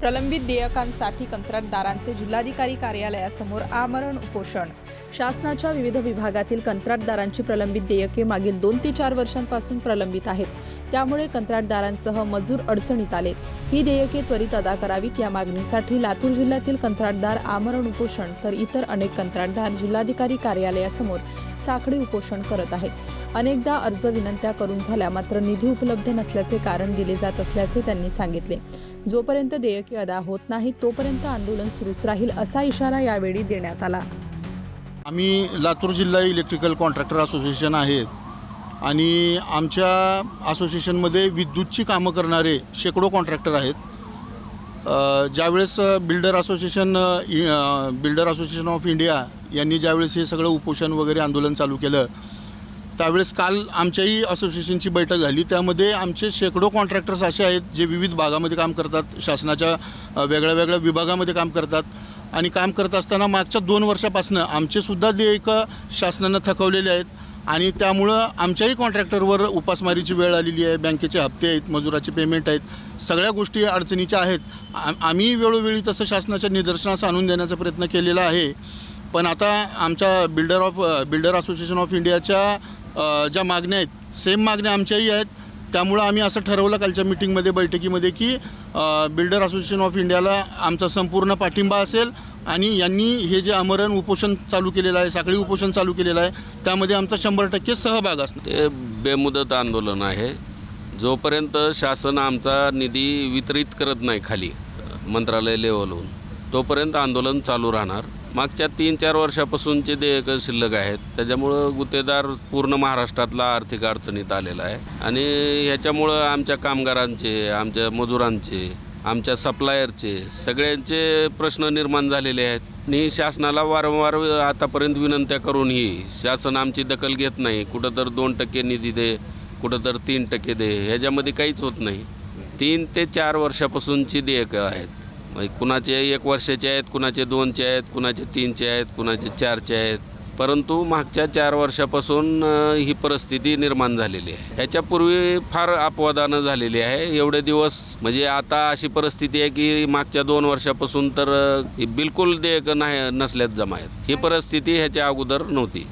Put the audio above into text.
प्रलंबित देयकांसाठी कंत्राटदारांचे जिल्हाधिकारी कार्यालयासमोर आमरण उपोषण. शासनाच्या विविध विभागातील कंत्राटदारांची प्रलंबित देयके मागील दोन ते चार वर्षांपासून प्रलंबित आहेत. त्यामुळे कंत्राटदारांसह मजूर अडचणीत आले. ही देयके त्वरित अदा करावीत या मागणीसाठी लातूर जिल्ह्यातील कंत्राटदार आमरण उपोषण तर इतर अनेक कंत्राटदार जिल्हाधिकारी कार्यालयासमोर साखळी उपोषण करत आहेत. अनेकदा अर्ज विनंत्या करून झाल्या मात्र निधी उपलब्ध नसल्याचे कारण दिले जात असल्याचे त्यांनी सांगितले. जोपर्यंत देयके अदा होत नाही तोपर्यंत आंदोलन सुरूच राहील असा इशारा यावेळी देण्यात आला. आम्ही लातूर जिल्हा इलेक्ट्रिकल कॉन्ट्रॅक्टर असोसिएशन आहे आणि आमच्या असोसिएशनमध्ये विद्युतची कामं करणारे शेकडो कॉन्ट्रॅक्टर आहेत. ज्यावेळेस builder association builder association of India यांनी ज्यावेळेस हे सगळं उपोषण वगैरे आंदोलन चालू केलं त्यावेळेस काल आमच्याही असोसिएशनची बैठक झाली. त्यामध्ये आमचे शेकडो कॉन्ट्रॅक्टर्स असे आहेत जे विविध भागामध्ये काम करतात. शासनाच्या वेगळ्या वेगळ्या विभागामध्ये काम करतात. आणि काम करत असताना मागच्या दोन वर्षापासून आमचेसुद्धा देयकं शासनानं थकवलेले आहेत. आणि त्यामुळं आमच्याही कॉन्ट्रॅक्टरवर उपासमारीची वेळ आलेली आहे. बँकेचे हप्ते आहेत मजुराचे पेमेंट आहेत. सगळ्या गोष्टी अडचणीच्या आहेत. आम- आम्ही वेळोवेळी तसं शासनाच्या निदर्शनास आणून देण्याचा प्रयत्न केलेला आहे. पण आता आमच्या builder of builder association of इंडियाच्या ज्या मागण्या आहेत सेम मागण्या आमच्याही आहेत. त्यामुळं आम्ही असं ठरवलं कालच्या मिटिंगमध्ये बैठकीमध्ये की बिल्डर असोसिएशन ऑफ इंडियाला आमचा संपूर्ण पाठिंबा असेल आणि यांनी हे जे अमरण उपोषण चालू केलेलं आहे साखळी उपोषण चालू केलेलं आहे त्यामध्ये आमचा शंभर टक्के सहभाग असणार. ते बेमुदत आंदोलन आहे. जोपर्यंत शासन आमचा निधी वितरित करत नाही खाली मंत्रालय लेवलहून तोपर्यंत आंदोलन चालू राहणार. मागच्या तीन चार वर्षापासूनचे देयकं शिल्लक आहेत. त्याच्यामुळं गुत्तेदार पूर्ण महाराष्ट्रातला आर्थिक अडचणीत आलेला आहे. आणि ह्याच्यामुळं आमच्या कामगारांचे आमच्या मजुरांचे आमच्या सप्लायरचे सगळ्यांचे प्रश्न निर्माण झालेले आहेत. आणि शासनाला वारंवार आतापर्यंत विनंत्या करूनही शासन आमची दखल घेत नाही. कुठं तर दोन टक्के निधी दे कुठं तर तीन टक्के दे ह्याच्यामध्ये काहीच होत नाही. तीन ते चार वर्षापासूनची देयकं आहेत. म्हणजे कुणाचे एक वर्षाचे आहेत कुणाचे दोनचे आहेत कुणाचे तीनचे आहेत कुणाचे चारचे आहेत. परंतु मागच्या चार वर्षापासून ही परिस्थिती निर्माण झालेली आहे. ह्याच्यापूर्वी फार अपवादानं झालेली आहे. एवढे दिवस म्हणजे आता अशी परिस्थिती आहे की मागच्या दोन वर्षापासून तर बिलकुल देयक नाही नसल्यात जमा आहेत. ही परिस्थिती ह्याच्या अगोदर नव्हती.